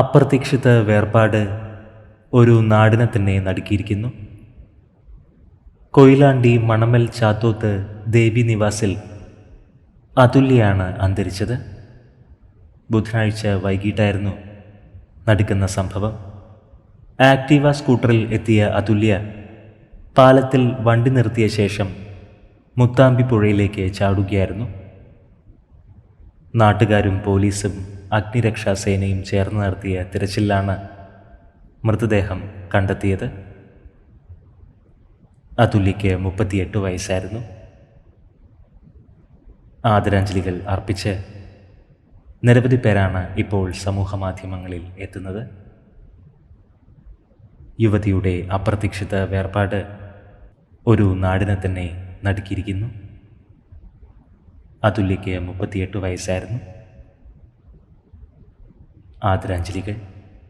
അപ്രതീക്ഷിത വേർപാട് ഒരു നാടിനെ തന്നെ നടുക്കിയിരിക്കുന്നു. കൊയിലാണ്ടി മണമൽ ചാത്തോത്ത് ദേവി നിവാസിൽ അതുല്യാണ് അന്തരിച്ചത്. ബുധനാഴ്ച വൈകിട്ടായിരുന്നു നടക്കുന്ന സംഭവം. ആക്റ്റീവ സ്കൂട്ടറിൽ എത്തിയ അതുല്യ പാലത്തിൽ വണ്ടി നിർത്തിയ ശേഷം മുത്താമ്പി പുഴയിലേക്ക് ചാടുകയായിരുന്നു. നാട്ടുകാരും പോലീസും അഗ്നിരക്ഷാ സേനയും ചേർന്ന് നടത്തിയ തിരച്ചിലാണ് മൃതദേഹം കണ്ടെത്തിയത്. അതുല്യയ്ക്ക് മുപ്പത്തിയെട്ട് വയസ്സായിരുന്നു. ആദരാഞ്ജലികൾ അർപ്പിച്ച് നിരവധി പേരാണ് ഇപ്പോൾ സമൂഹ മാധ്യമങ്ങളിൽ എത്തുന്നത്. യുവതിയുടെ അപ്രതീക്ഷിത വേർപാട് ഒരു നാടിനെ തന്നെ നടുക്കിയിരിക്കുന്നു. അതുല്യയ്ക്ക് മുപ്പത്തിയെട്ട് വയസ്സായിരുന്നു. ആദരാഞ്ജലികൾ.